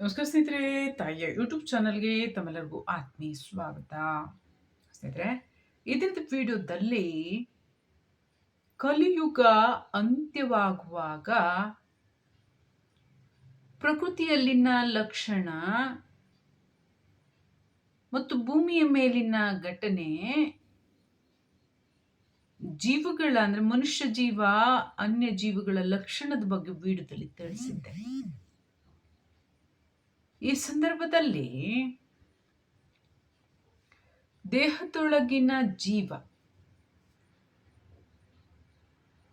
ನಮಸ್ಕಾರ ಸ್ನೇಹಿತರೆ, ತಾಯಿಯ ಯೂಟ್ಯೂಬ್ ಚಾನಲ್ಗೆ ತಮ್ಮೆಲ್ಲರಿಗೂ ಆತ್ಮೀಯ ಸ್ವಾಗತ. ಸ್ನೇಹಿತರೆ ಇದ್ರದ ವಿಡಿಯೋದಲ್ಲಿ ಕಲಿಯುಗ ಅಂತ್ಯವಾಗುವಾಗ ಪ್ರಕೃತಿಯಲ್ಲಿನ ಲಕ್ಷಣ ಮತ್ತು ಭೂಮಿಯ ಮೇಲಿನ ಘಟನೆ ಜೀವಗಳ, ಅಂದ್ರೆ ಮನುಷ್ಯ ಜೀವ ಅನ್ಯ ಜೀವಗಳ ಲಕ್ಷಣದ ಬಗ್ಗೆ ವಿಡಿಯೋದಲ್ಲಿ ತಿಳಿಸಿದ್ದೆ. ಈ ಸಂದರ್ಭದಲ್ಲಿ ದೇಹದೊಳಗಿನ ಜೀವ,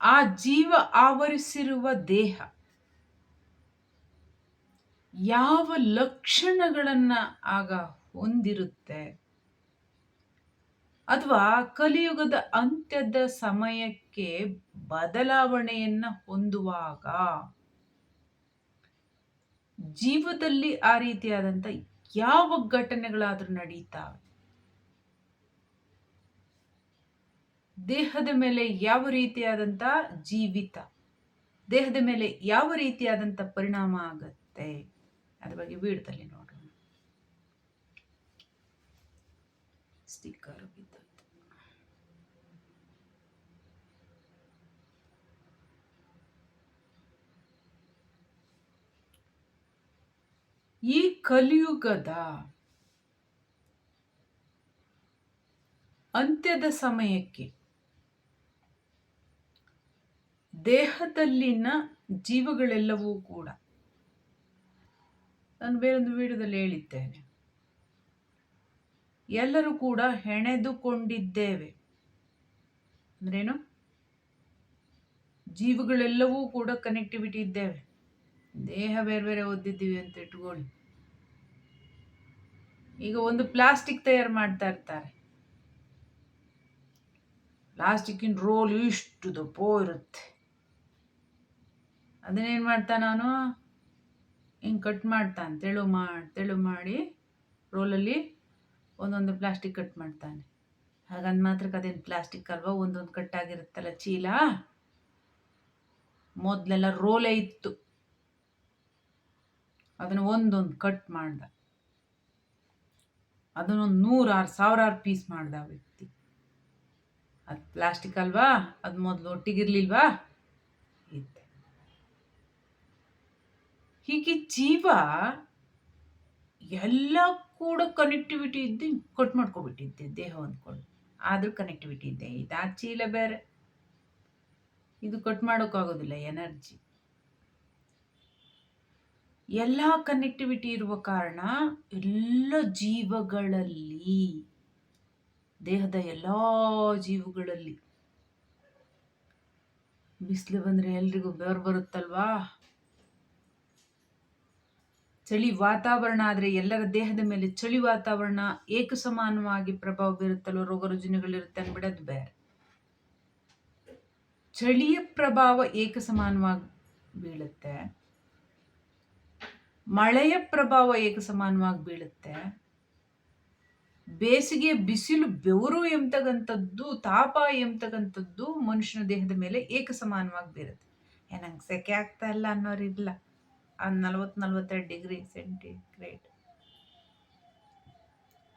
ಆ ಜೀವ ಆವರಿಸಿರುವ ದೇಹ ಯಾವ ಲಕ್ಷಣಗಳನ್ನ ಆಗ ಹೊಂದಿರುತ್ತೆ? ಅಥವಾ ಕಲಿಯುಗದ ಅಂತ್ಯದ ಸಮಯಕ್ಕೆ ಬದಲಾವಣೆಯನ್ನು ಹೊಂದುವಾಗ ಜೀವದಲ್ಲಿ ಆ ರೀತಿಯಾದಂಥ ಯಾವ ಘಟನೆಗಳಾದರೂ ನಡೀತಾವೆ ದೇಹದ ಮೇಲೆ ಯಾವ ರೀತಿಯಾದಂಥ ಜೀವಿತ, ದೇಹದ ಮೇಲೆ ಯಾವ ರೀತಿಯಾದಂಥ ಪರಿಣಾಮ ಆಗತ್ತೆ? ಅದ್ರ ಬಗ್ಗೆ ವೀಡ್ದಲ್ಲಿ ನೋಡೋಣ. ಸ್ಟಿಕ್ಕರ್ ಈ ಕಲಿಯುಗದ ಅಂತ್ಯದ ಸಮಯಕ್ಕೆ ದೇಹದಲ್ಲಿನ ಜೀವಗಳೆಲ್ಲವೂ ಕೂಡ ನಾನು ಬೇರೊಂದು ವಿಡಿಯೋದಲ್ಲಿ ಹೇಳಿದ್ದೇನೆ. ಎಲ್ಲರೂ ಕೂಡ ಹೆಣೆದುಕೊಂಡಿದ್ದೇವೆ. ಅಂದ್ರೇನು? ಜೀವಗಳೆಲ್ಲವೂ ಕೂಡ ಕನೆಕ್ಟಿವಿಟಿ ಇದ್ದೇವೆ. ದೇಹ ಬೇರೆ ಬೇರೆ ಓದಿದ್ದೀವಿ ಅಂತ ಇಟ್ಕೊಳ್ಳಿ. ಈಗ ಒಂದು ಪ್ಲಾಸ್ಟಿಕ್ ತಯಾರು ಮಾಡ್ತಾ ಇರ್ತಾರೆ. ಪ್ಲಾಸ್ಟಿಕ್ಕಿನ ರೋಲ್ ಇಷ್ಟು ದಪ್ಪೋ ಇರುತ್ತೆ. ಅದನ್ನೇನು ಮಾಡ್ತಾನೆ ನಾನು? ಹಿಂಗೆ ಕಟ್ ಮಾಡ್ತಾನೆ ತೆಳು ಮಾಡಿ ತೆಳು ಮಾಡಿ ರೋಲಲ್ಲಿ ಒಂದೊಂದು ಪ್ಲಾಸ್ಟಿಕ್ ಕಟ್ ಮಾಡ್ತಾನೆ. ಹಾಗಂದ್ ಮಾತ್ರಕ್ಕೆ ಅದೇನು ಪ್ಲಾಸ್ಟಿಕ್ ಅಲ್ವಾ? ಒಂದೊಂದು ಕಟ್ಟಾಗಿರುತ್ತಲ್ಲ ಚೀಲ? ಮೊದಲೆಲ್ಲ ರೋಲೇ ಇತ್ತು. ಅದನ್ನು ಒಂದೊಂದು ಕಟ್ ಮಾಡ್ದ. ಅದನ್ನೊಂದು ನೂರಾರು, ಸಾವಿರಾರು ಪೀಸ್ ಮಾಡ್ದ ವ್ಯಕ್ತಿ. ಅದು ಪ್ಲಾಸ್ಟಿಕ್ ಅಲ್ವಾ? ಅದು ಮೊದಲು ಒಟ್ಟಿಗಿರ್ಲಿಲ್ವಾ? ಇತ್ತೆ ಹೀಗೆ ಜೀವ ಎಲ್ಲ ಕೂಡ ಕನೆಕ್ಟಿವಿಟಿ ಇದ್ದು ಕಟ್ ಮಾಡ್ಕೊಬಿಟ್ಟಿದ್ದೆ, ದೇಹ ಅಂದ್ಕೊಂಡು ಆದರೂ ಕನೆಕ್ಟಿವಿಟಿ ಇದೆ ಇದು ಆ ಚೀಲ ಬೇರೆ. ಇದು ಕಟ್ ಮಾಡೋಕ್ಕಾಗೋದಿಲ್ಲ ಎನರ್ಜಿ ಎಲ್ಲ ಕನೆಕ್ಟಿವಿಟಿ ಇರುವ ಕಾರಣ ಎಲ್ಲ ಜೀವಗಳಲ್ಲಿ, ದೇಹದ ಎಲ್ಲ ಜೀವಗಳಲ್ಲಿ ಬಿಸಿಲು ಬಂದರೆ ಎಲ್ರಿಗೂ ಬೆವರು ಬರುತ್ತಲ್ವಾ? ಚಳಿ ವಾತಾವರಣ ಆದರೆ ಎಲ್ಲರ ದೇಹದ ಮೇಲೆ ಚಳಿ ವಾತಾವರಣ ಏಕ ಸಮಾನವಾಗಿ ಪ್ರಭಾವ ಬೀರುತ್ತಲ್ವ? ರೋಗ ರುಜಿನಗಳಿರುತ್ತೆ ಅನ್ಬಿಡೋದು ಬೇರೆ. ಚಳಿಯ ಪ್ರಭಾವ ಏಕ ಸಮಾನವಾಗಿ ಬೀಳುತ್ತೆ. ಮಳೆಯ ಪ್ರಭಾವ ಏಕ ಸಮಾನವಾಗಿ ಬೀಳುತ್ತೆ? ಬೇಸಿಗೆ ಬಿಸಿಲು ಬೆವರು ಎಂಬತಕ್ಕಂಥದ್ದು ತಾಪ ಎಂಬತಕ್ಕಂಥದ್ದು ಮನುಷ್ಯನ ದೇಹದ ಮೇಲೆ ಏಕ ಸಮಾನವಾಗಿ ಬೀರುತ್ತೆ. ನಂಗೆ ಸೆಕೆ ಆಗ್ತಾ ಇಲ್ಲ ಅನ್ನೋರಿಲ್ಲ. ಆ ನಲ್ವತ್ತು ನಲ್ವತ್ತೆರಡು ಡಿಗ್ರಿ ಸೆಂಟಿಗ್ರೇಡ್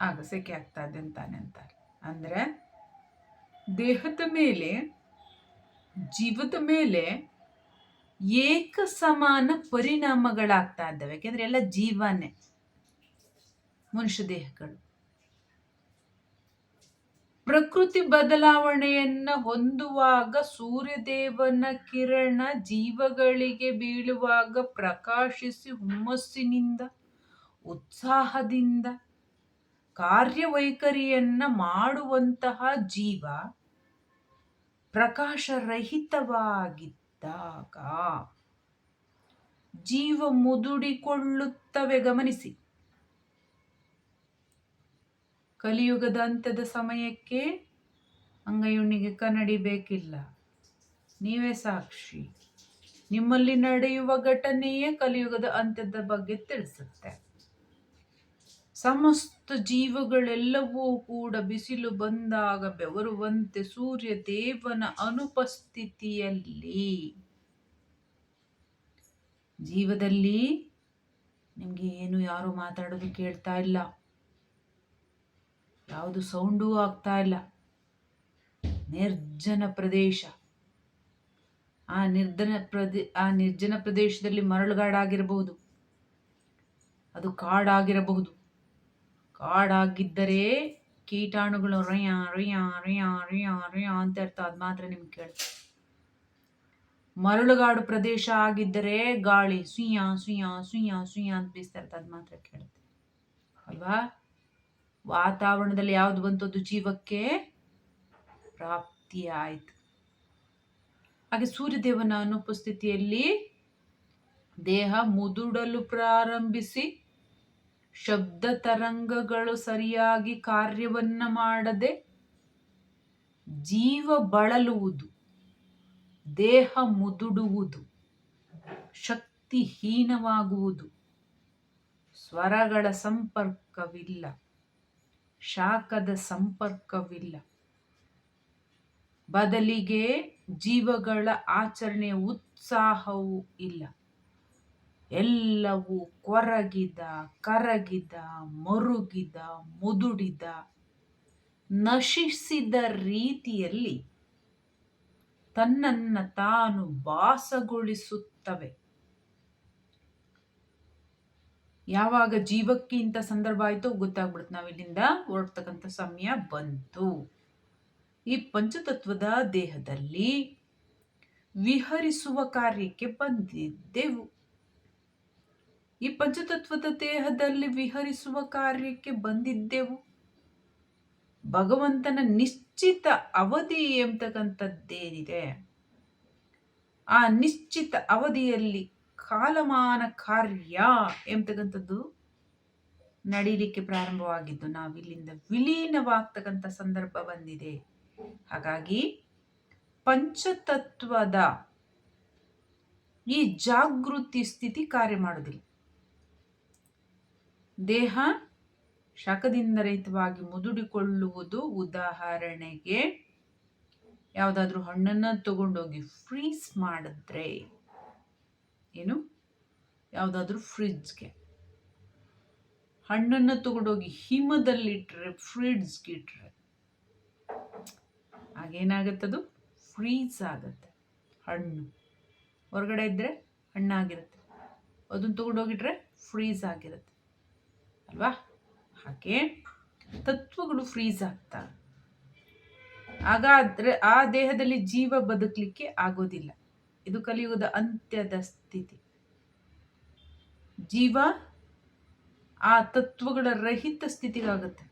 ಆಗ ಸೆಕೆ ಆಗ್ತಾ ಇದೆ ಅಂತಾನೆ ಅಂತಾರೆ ಅಂದರೆ ದೇಹದ ಮೇಲೆ, ಜೀವದ ಮೇಲೆ ಏಕ ಸಮಾನ ಪರಿಣಾಮಗಳಾಗ್ತಾ ಇದ್ದಾವೆ. ಯಾಕೆಂದ್ರೆ ಎಲ್ಲ ಜೀವನೇ ಮನುಷ್ಯ ದೇಹಗಳು. ಪ್ರಕೃತಿ ಬದಲಾವಣೆಯನ್ನ ಹೊಂದುವಾಗ ಸೂರ್ಯದೇವನ ಕಿರಣ ಜೀವಗಳಿಗೆ ಬೀಳುವಾಗ ಪ್ರಕಾಶಿಸಿ ಹುಮ್ಮಸ್ಸಿನಿಂದ, ಉತ್ಸಾಹದಿಂದ, ಕಾರ್ಯವೈಖರಿಯನ್ನ ಮಾಡುವಂತಹ ಜೀವ ಪ್ರಕಾಶರಹಿತವಾಗಿತ್ತು. ಇದ್ದಾಗ ಜೀವ ಮುದುಡಿಕೊಳ್ಳುತ್ತವೆ, ಗಮನಿಸಿ. ಕಲಿಯುಗದ ಅಂತ್ಯದ ಸಮಯಕ್ಕೆ ಅಂಗೈಯುಣ್ಣಿಗೆ ಕನ್ನಡಿ ಬೇಕಿಲ್ಲ. ನೀವೇ ಸಾಕ್ಷಿ. ನಿಮ್ಮಲ್ಲಿ ನಡೆಯುವ ಘಟನೆಯೇ ಕಲಿಯುಗದ ಅಂತ್ಯದ ಬಗ್ಗೆ ತಿಳಿಸುತ್ತೆ. ಸಮಸ್ತ ಜೀವಗಳೆಲ್ಲವೂ ಕೂಡ ಬಿಸಿಲು ಬಂದಾಗ ಬೆವರುವಂತೆ ಸೂರ್ಯ ದೇವನ ಅನುಪಸ್ಥಿತಿಯಲ್ಲಿ. ಜೀವದಲ್ಲಿ ನಿಮಗೆ ಏನು ಯಾರು ಮಾತಾಡೋದು ಕೇಳ್ತಾ ಇಲ್ಲ. ಯಾವುದು ಸೌಂಡೂ ಆಗ್ತಾ ಇಲ್ಲ. ನಿರ್ಜನ ಪ್ರದೇಶ. ಆ ನಿರ್ಧನ ಪ್ರದೇ, ಆ ನಿರ್ಜನ ಪ್ರದೇಶದಲ್ಲಿ ಮರಳುಗಾಡಾಗಿರಬಹುದು ಅದು ಕಾಡಾಗಿರಬಹುದು. ಕಾಡಾಗಿದ್ದರೆ ಕೀಟಾಣುಗಳು ರಯ ರಯ ರಯ ರಯ ರಯ ಅಂತ ಇರ್ತಾವ ಅದು ಮಾತ್ರ ನಿಮ್ಗೆ ಕೇಳ್ತಾರೆ ಮರಳುಗಾಡು ಪ್ರದೇಶ ಆಗಿದ್ದರೆ ಗಾಳಿ ಸುಯ್ಯ ಸುಯ್ಯ ಸುಯ್ಯ ಸುಯ್ಯ ಅಂತ ಬೀಸ್ತಾ ಇರ್ತದೆ ಅದು ಮಾತ್ರ ಕೇಳುತ್ತೆ ಅಲ್ವಾ? ವಾತಾವರಣದಲ್ಲಿ ಯಾವ್ದು ಬಂತದ್ದು ಜೀವಕ್ಕೆ? ಪ್ರಾಪ್ತಿ ಆಯಿತು. ಹಾಗೆ ಸೂರ್ಯದೇವನ ಅನುಪಸ್ಥಿತಿಯಲ್ಲಿ ದೇಹ ಮುದುಡಲು ಪ್ರಾರಂಭಿಸಿ ಶಬ್ದ ತರಂಗಗಳು ಸರಿಯಾಗಿ ಕಾರ್ಯವನ್ನು ಮಾಡದೆ ಜೀವ ಬಳಲುವುದು, ದೇಹ ಮುದುಡುವುದು ಶಕ್ತಿಹೀನವಾಗುವುದು ಸ್ವರಗಳ ಸಂಪರ್ಕವಿಲ್ಲ, ಶಾಖದ ಸಂಪರ್ಕವಿಲ್ಲ. ಬದಲಿಗೆ ಜೀವಗಳ ಆಚರಣೆಯ ಉತ್ಸಾಹವೂ ಇಲ್ಲ. ಎಲ್ಲವೂ ಕೊರಗಿದ, ಕರಗಿದ, ಮರುಗಿದ, ಮುದುಡಿದ, ನಶಿಸಿದ ರೀತಿಯಲ್ಲಿ ತನ್ನನ್ನ ತಾನು ಭಾಸಗೊಳಿಸುತ್ತವೆ ಯಾವಾಗ ಜೀವಕ್ಕೆ ಇಂಥ ಸಂದರ್ಭ ಆಯ್ತೋ ಗೊತ್ತಾಗ್ಬಿಡುತ್ತೆ. ನಾವಿಲ್ಲಿಂದ ಹೊರಡ್ತಕ್ಕಂಥ ಸಮಯ ಬಂತು. ಈ ಪಂಚತತ್ವದ ದೇಹದಲ್ಲಿ ವಿಹರಿಸುವ ಕಾರ್ಯಕ್ಕೆ ಬಂದಿದ್ದೆವು. ಈ ಪಂಚತತ್ವದ ದೇಹದಲ್ಲಿ ವಿಹರಿಸುವ ಕಾರ್ಯಕ್ಕೆ ಬಂದಿದ್ದೆವು. ಭಗವಂತನ ನಿಶ್ಚಿತ ಅವಧಿ ಎಂಬತಕ್ಕಂಥದ್ದೇನಿದೆ ಆ ನಿಶ್ಚಿತ ಅವಧಿಯಲ್ಲಿ ಕಾಲಮಾನ ಕಾರ್ಯ ಎಂಬತಕ್ಕಂಥದ್ದು ನಡೀಲಿಕ್ಕೆ ಪ್ರಾರಂಭವಾಗಿದ್ದು, ನಾವಿಲ್ಲಿಂದ ವಿಲೀನವಾಗ್ತಕ್ಕಂಥ ಸಂದರ್ಭ ಬಂದಿದೆ. ಹಾಗಾಗಿ ಪಂಚತತ್ವದ ಈ ಜಾಗೃತಿ ಸ್ಥಿತಿ ಕಾರ್ಯ ಮಾಡುವುದಿಲ್ಲ. ದೇಹ ಶಾಖದಿಂದ ರಹಿತವಾಗಿ ಮುದುಡಿಕೊಳ್ಳುವುದು ಉದಾಹರಣೆಗೆ ಯಾವುದಾದ್ರೂ ಹಣ್ಣನ್ನು ತಗೊಂಡೋಗಿ ಫ್ರೀಸ್ ಮಾಡಿದ್ರೆ, ಏನು? ಯಾವುದಾದ್ರೂ ಫ್ರಿಡ್ಜ್ಗೆ ಹಣ್ಣನ್ನು ತಗೊಂಡೋಗಿ ಹಿಮದಲ್ಲಿಟ್ಟರೆ ಫ್ರಿಡ್ಜ್ಗೆ ಇಟ್ಟರೆ ಆಗೇನಾಗತ್ತದು? ಫ್ರೀಸ್ ಆಗುತ್ತೆ. ಹಣ್ಣು ಹೊರಗಡೆ ಇದ್ದರೆ ಹಣ್ಣಾಗಿರುತ್ತೆ. ಅದನ್ನು ತಗೊಂಡೋಗಿಟ್ರೆ ಫ್ರೀಸ್ ಆಗಿರುತ್ತೆ. ಅಲ್ವಾ? ಹಾಗೆ ತತ್ವಗಳು ಫ್ರೀಸ್ ಆಗ ಹಾಗಾದ್ರೆ ಆ ದೇಹದಲ್ಲಿ ಜೀವ ಬದುಕಲಿಕ್ಕೆ ಆಗೋದಿಲ್ಲ. ಇದು ಕಲಿಯುಗದ ಅಂತ್ಯದ ಸ್ಥಿತಿ. ಜೀವ ಆ ತತ್ವಗಳ ರಹಿತ ಸ್ಥಿತಿಗಾಗುತ್ತೆ.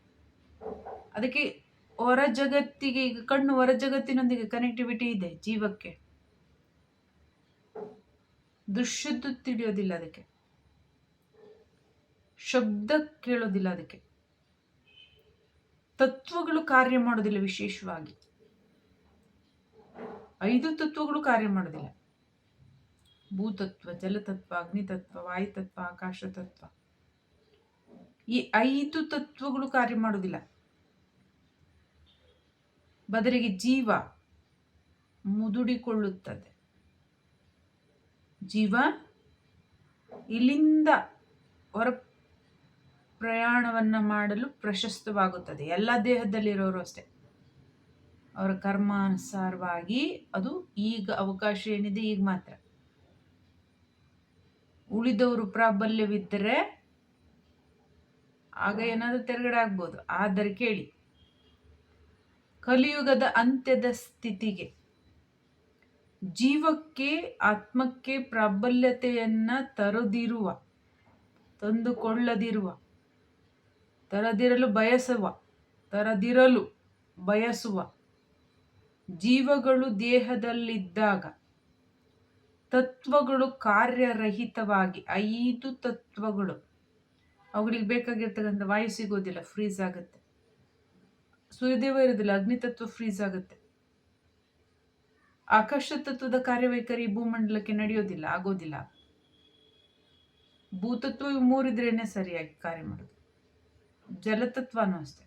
ಅದಕ್ಕೆ ಹೊರ ಜಗತ್ತಿಗೆ ಈಗ ಕಣ್ಣು ಹೊರ ಜಗತ್ತಿನೊಂದಿಗೆ ಕನೆಕ್ಟಿವಿಟಿ ಇದೆ ಜೀವಕ್ಕೆ. ದೃಶ್ಯದ್ದು ತಿಳಿಯೋದಿಲ್ಲ ಅದಕ್ಕೆ. ಶಬ್ದ ಕೇಳೋದಿಲ್ಲ ಅದಕ್ಕೆ. ತತ್ವಗಳು ಕಾರ್ಯ ಮಾಡೋದಿಲ್ಲ ವಿಶೇಷವಾಗಿ. ಐದು ತತ್ವಗಳು ಕಾರ್ಯ ಮಾಡೋದಿಲ್ಲ. ಭೂತತ್ವ, ಜಲತತ್ವ, ಅಗ್ನಿತತ್ವ, ವಾಯುತತ್ವ ಆಕಾಶ ತತ್ವ ಈ ಐದು ತತ್ವಗಳು ಕಾರ್ಯ ಮಾಡೋದಿಲ್ಲ. ಬದಲಿಗೆ ಜೀವ ಮುದುಡಿಕೊಳ್ಳುತ್ತದೆ. ಜೀವ ಇಲ್ಲಿಂದ ಹೊರ ಪ್ರಯಾಣವನ್ನ ಮಾಡಲು ಪ್ರಶಸ್ತವಾಗುತ್ತದೆ. ಎಲ್ಲ ದೇಹದಲ್ಲಿರೋರು ಅಷ್ಟೇ. ಅವರ ಕರ್ಮಾನುಸಾರವಾಗಿ ಅದು ಈಗ ಅವಕಾಶ ಏನಿದೆ ಈಗ ಮಾತ್ರ. ಉಳಿದವರು ಪ್ರಾಬಲ್ಯವಿದ್ದರೆ ಆಗ ಏನಾದರೂ ತೆರಗಡೆ ಆಗ್ಬೋದು. ಆದರೆ ಕೇಳಿ. ಕಲಿಯುಗದ ಅಂತ್ಯದ ಸ್ಥಿತಿಗೆ ಜೀವಕ್ಕೆ, ಆತ್ಮಕ್ಕೆ ಪ್ರಾಬಲ್ಯತೆಯನ್ನು ತರದಿರುವ, ತಂದುಕೊಳ್ಳದಿರುವ ತರದಿರಲು ಬಯಸುವ ತರದಿರಲು ಬಯಸುವ ಜೀವಗಳು ದೇಹದಲ್ಲಿದ್ದಾಗ ತತ್ವಗಳು ಕಾರ್ಯರಹಿತವಾಗಿ ಐದು ತತ್ವಗಳು. ಅವುಗಳಿಗೆ ಬೇಕಾಗಿರ್ತಕ್ಕಂಥ ವಾಯು ಸಿಗೋದಿಲ್ಲ ಫ್ರೀಸ್ ಆಗುತ್ತೆ. ಸೂರ್ಯದೇವ ಇರೋದಿಲ್ಲ ಅಗ್ನಿತತ್ವ ಫ್ರೀಸ್ ಆಗುತ್ತೆ. ಆಕಾಶ ತತ್ವದ ಕಾರ್ಯವೈಖರಿ ಭೂಮಂಡಲಕ್ಕೆ ನಡೆಯೋದಿಲ್ಲ, ಆಗೋದಿಲ್ಲ. ಭೂತತ್ವ ಮೂರಿದ್ರೇನೆ ಸರಿಯಾಗಿ ಕಾರ್ಯ ಮಾಡೋದು ಜಲತತ್ವನೂ ಅಷ್ಟೆ.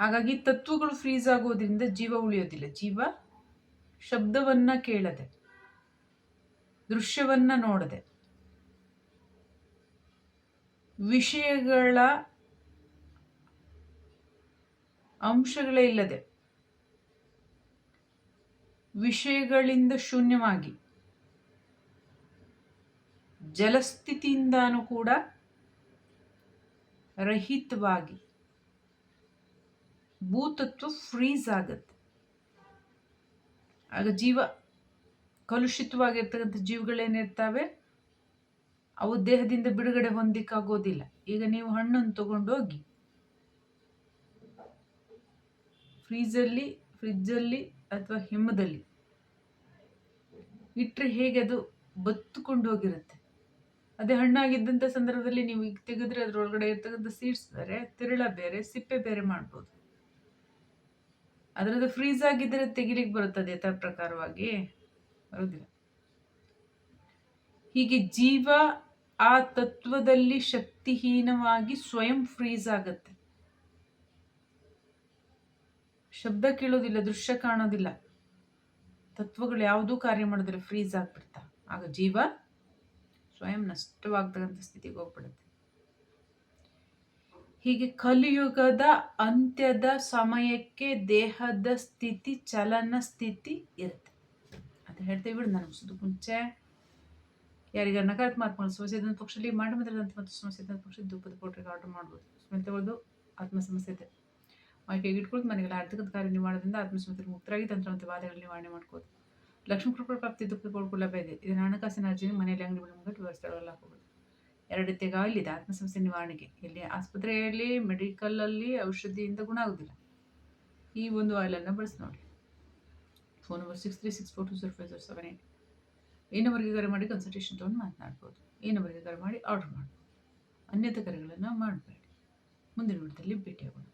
ಹಾಗಾಗಿ ತತ್ವಗಳು ಫ್ರೀಸ್ ಆಗೋದ್ರಿಂದ ಜೀವ ಉಳಿಯೋದಿಲ್ಲ. ಜೀವ ಶಬ್ದವನ್ನ ಕೇಳದೆ, ದೃಶ್ಯವನ್ನ ನೋಡದೆ, ವಿಷಯಗಳ ಅಂಶಗಳೇ ಇಲ್ಲದೆ, ವಿಷಯಗಳಿಂದ ಶೂನ್ಯವಾಗಿ, ಜಲಸ್ಥಿತಿಯಿಂದಾನು ಕೂಡ ರಹಿತವಾಗಿ. ಭೂತತ್ವ ಫ್ರೀಸ್ ಆಗತ್ತೆ. ಆಗ ಜೀವ ಕಲುಷಿತವಾಗಿರ್ತಕ್ಕಂಥ ಜೀವಗಳೇನಿರ್ತವೆ? ಅವು ದೇಹದಿಂದ ಬಿಡುಗಡೆ ಹೊಂದಿಕ್ಕಾಗೋದಿಲ್ಲ. ಈಗ ನೀವು ಹಣ್ಣನ್ನು ತಗೊಂಡೋಗಿ ಫ್ರೀಜಲ್ಲಿ ಫ್ರಿಜ್ಜಲ್ಲಿ ಅಥವಾ ಹಿಮದಲ್ಲಿ ಇಟ್ಟರೆ ಹೇಗೆ ಅದು ಬತ್ತುಕೊಂಡು ಹೋಗಿರುತ್ತೆ? ಅದೇ ಹಣ್ಣಾಗಿದ್ದಂಥ ಸಂದರ್ಭದಲ್ಲಿ ನೀವು ಈಗ ತೆಗೆದ್ರೆ ಅದರೊಳಗಡೆ ಇರ್ತಕ್ಕಂಥ ಸೀಡ್ಸ್ ಬೇರೆ, ತಿರುಳ ಬೇರೆ, ಸಿಪ್ಪೆ ಬೇರೆ ಮಾಡ್ಬೋದು. ಅದರದ್ದು ಫ್ರೀಸ್ ಆಗಿದ್ದರೆ ತೆಗಿಲಿಕ್ಕೆ ಬರುತ್ತದೆ ಯಥಾ ಪ್ರಕಾರವಾಗಿ? ಬರೋದಿಲ್ಲ. ಹೀಗೆ ಜೀವ ಆ ತತ್ವದಲ್ಲಿ ಶಕ್ತಿಹೀನವಾಗಿ ಸ್ವಯಂ ಫ್ರೀಸ್ ಆಗತ್ತೆ. ಶಬ್ದ ಕೇಳೋದಿಲ್ಲ, ದೃಶ್ಯ ಕಾಣೋದಿಲ್ಲ. ತತ್ವಗಳು ಯಾವುದೂ ಕಾರ್ಯ ಮಾಡೋದಿಲ್ಲ ಫ್ರೀಸ್ ಆಗ್ಬಿಡ್ತಾ. ಆಗ ಜೀವ ಸ್ವಯಂ ನಷ್ಟವಾಗ್ತಕ್ಕಂಥ ಸ್ಥಿತಿಗೆ ಹೋಗ್ಬಿಡುತ್ತೆ. ಹೀಗೆ ಕಲಿಯುಗದ ಅಂತ್ಯದ ಸಮಯಕ್ಕೆ ದೇಹದ ಸ್ಥಿತಿ, ಚಲನ ಸ್ಥಿತಿ ಇರುತ್ತೆ. ಅಂತ ಹೇಳ್ತೇವೆ ಬಿಡು ನನಗೆ ಸುದ್ದು ಮುಂಚೆ. ಯಾರಿಗೆ ನಕಾರಾತ್ಮಕ ಸಮಸ್ಯೆ ಇದ್ದಂಥ ಪಕ್ಷದಲ್ಲಿ ಮಾಡಿ ಮಾತ್ರ ಮತ್ತು ಸಮಸ್ಯೆ ಇದ್ದಂಥ ಪಕ್ಷದಲ್ಲಿ ಧೂಪದ ಪೌಡ್ರಿಗೆ ಆರ್ಡರ್ ಮಾಡ್ಬೋದು. ಸ್ಮೆಲ್ ತಗೊಳ್ಳೋದು ಆತ್ಮ ಸಮಸ್ಯೆ ಇದೆ ಮೈಕೈಗೆ ಇಟ್ಕೊಳ್ತು ಮನೆಗೆಲ್ಲ ಆರ್ಥಿಕದ ಕಾರ್ಯ ನಿವಾರಣದಿಂದ ಆತ್ಮಸಮಸ್ಯೆ ಮುಕ್ತರಾಗಿ ತಂತ್ರ ಮತ್ತು ಬಾಧೆಗಳು ನಿವಾರಣೆ ಮಾಡ್ಕೋದು ಲಕ್ಷ್ಮೀ ಕೃಪಾ ಪ್ರಾಪ್ತಿ ದುಃಖಗಳು ಲಭ್ಯ ಇದೆ. ಇದನ್ನು ಹಣಕಾಸಿನ ಅರ್ಜಿಯನ್ನು ಮನೆಯಲ್ಲಿ ಅಂಗಡಿ ಮುಂಗಟ್ಟು ವ್ಯವಸ್ಥೆಗಳೆಲ್ಲ ಹಾಕಬಹುದು ಎರಡು ಗಾಯಲಿದೆ ಆತ್ಮಸಮಸ್ಯೆ ನಿವಾರಣೆಗೆ. ಇಲ್ಲಿ ಆಸ್ಪತ್ರೆಯಲ್ಲಿ, ಮೆಡಿಕಲಲ್ಲಿ ಔಷಧಿಯಿಂದ ಗುಣ ಆಗೋದಿಲ್ಲ ಈ ಒಂದು ಆಯಿಲನ್ನು ಬಳಸಿ ನೋಡಿ. Phone number six three six four two zero five zero seven eight ಈ ನಂಬರ್ಗೆ ಕರೆ ಮಾಡಿ ಕನ್ಸಲ್ಟೇಷನ್ ತೊಗೊಂಡು ಮಾತನಾಡ್ಬೋದು. ಈ ನಂಬರ್ಗೆ ಕರೆ ಮಾಡಿ ಆರ್ಡರ್ ಮಾಡ್ಬೋದು. ಅನ್ಯತೆ ಕರೆಗಳನ್ನು ಮಾಡಬೇಡಿ. ಮುಂದಿನ ವಿಡಿಯೋದಲ್ಲಿ ಭೇಟಿಯಾಗೋಣ.